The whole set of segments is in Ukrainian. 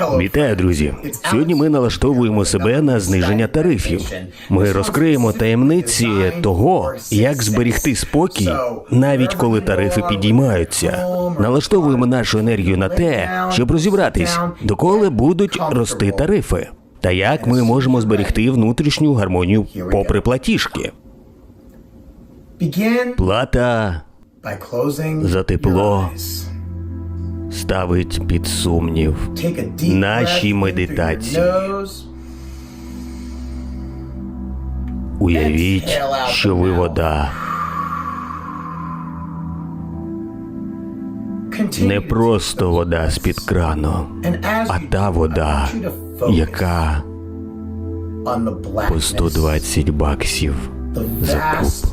Вітаю, друзі! Сьогодні ми налаштовуємо себе на зниження тарифів. Ми розкриємо таємниці того, як зберігти спокій, навіть коли тарифи підіймаються. Налаштовуємо нашу енергію на те, щоб розібратись, доколи будуть рости тарифи, та як ми можемо зберегти внутрішню гармонію попри платіжки. Плата За тепло. Ставить під сумнів. Наші медитації. Уявіть, що ви вода. Не просто вода з-під крану, And as а та вода, яка по blackness, 120 баксів за куб.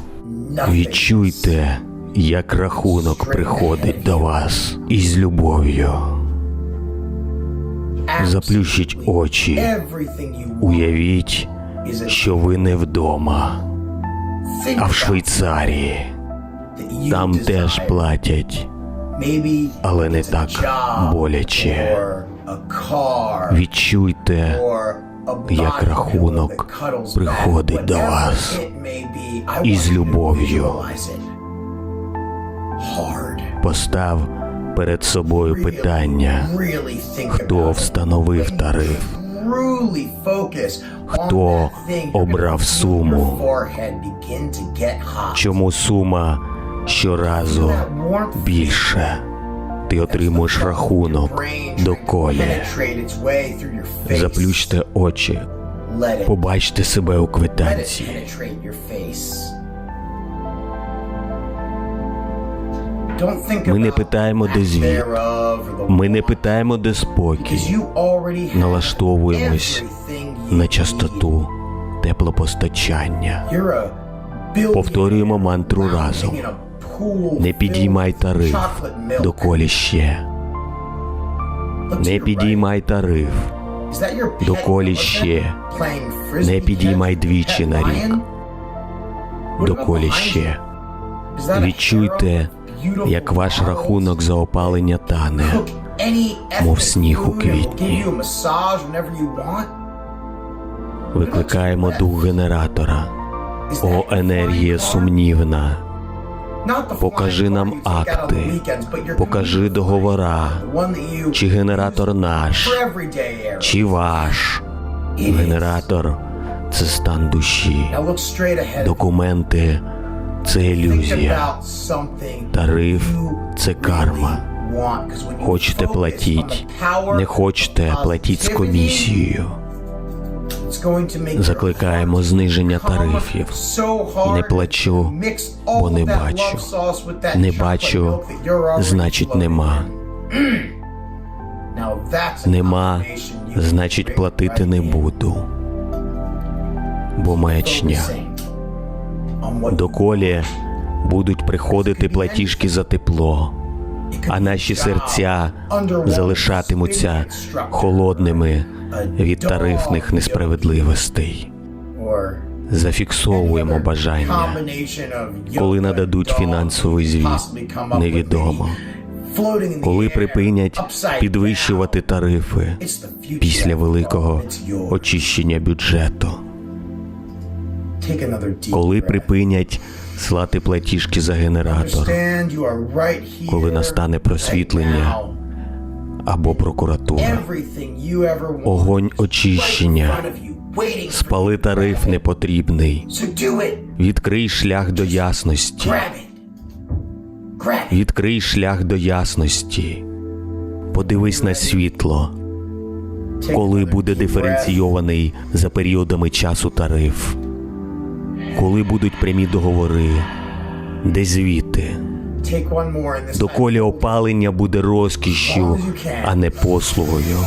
Відчуйте, як рахунок приходить до вас із любов'ю. Заплющіть очі, уявіть, що ви не вдома, а в Швейцарії. Там теж платять, але не так боляче. Відчуйте, як рахунок приходить до вас із любов'ю. Постав перед собою питання, хто встановив тариф, Хто обрав суму? чому сума щоразу більше. Ти отримуєш рахунок your face. Заплющте очі, побачте себе у квитанції. Ми не питаємо, де звіт. Ми не питаємо, де спокій. Налаштовуємось на частоту теплопостачання. Повторюємо мантру разом. Не підіймай тариф, доколі ще. Не підіймай тариф, доколі ще. Не підіймай двічі на рік. доколі ще. Відчуйте, як ваш рахунок за опалення тане. Мов сніг у квітні. Викликаємо дух генератора. О, енергія сумнівна. Покажи нам акти. Покажи договора. Чи генератор наш, чи ваш. Генератор це стан душі. Документи це ілюзія. Тариф це карма. Хочете платіть, не хочете платіть з комісією. Закликаємо зниження тарифів. Не плачу, бо не бачу. Не бачу, значить нема. Нема, значить платити не буду. Бо маячня. Доколі будуть приходити платіжки за тепло, а наші серця залишатимуться холодними від тарифних несправедливостей. Зафіксовуємо бажання. Коли нададуть фінансовий звіт, невідомо. Коли припинять підвищувати тарифи після великого очищення бюджету. Коли припинять слати платіжки за генератор Коли настане просвітлення, або прокуратура. Огонь очищення. Спали тариф непотрібний. Відкрий шлях до ясності. Відкрий шлях до ясності. Подивись на світло, коли буде диференційований за періодами часу тариф, коли будуть прямі договори, де звіти, доколі опалення буде розкішшю, а не послугою,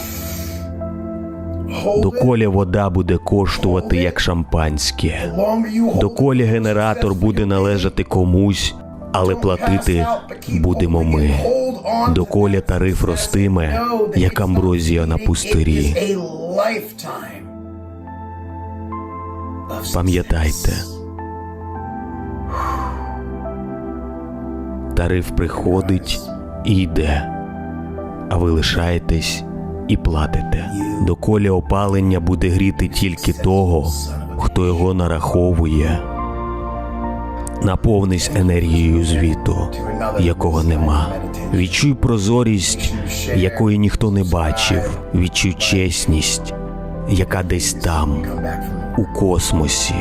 доколі вода буде коштувати як шампанське, доколі генератор буде належати комусь, але платити будемо ми. Доколі тариф ростиме, як амброзія на пустирі. Пам'ятайте, тариф приходить і йде, а ви лишаєтесь і платите. Доколі опалення буде гріти тільки того, хто його нараховує. Наповнись енергією звіту, якого нема. Відчуй прозорість, якої ніхто не бачив. Відчуй чесність, яка десь там, у космосі.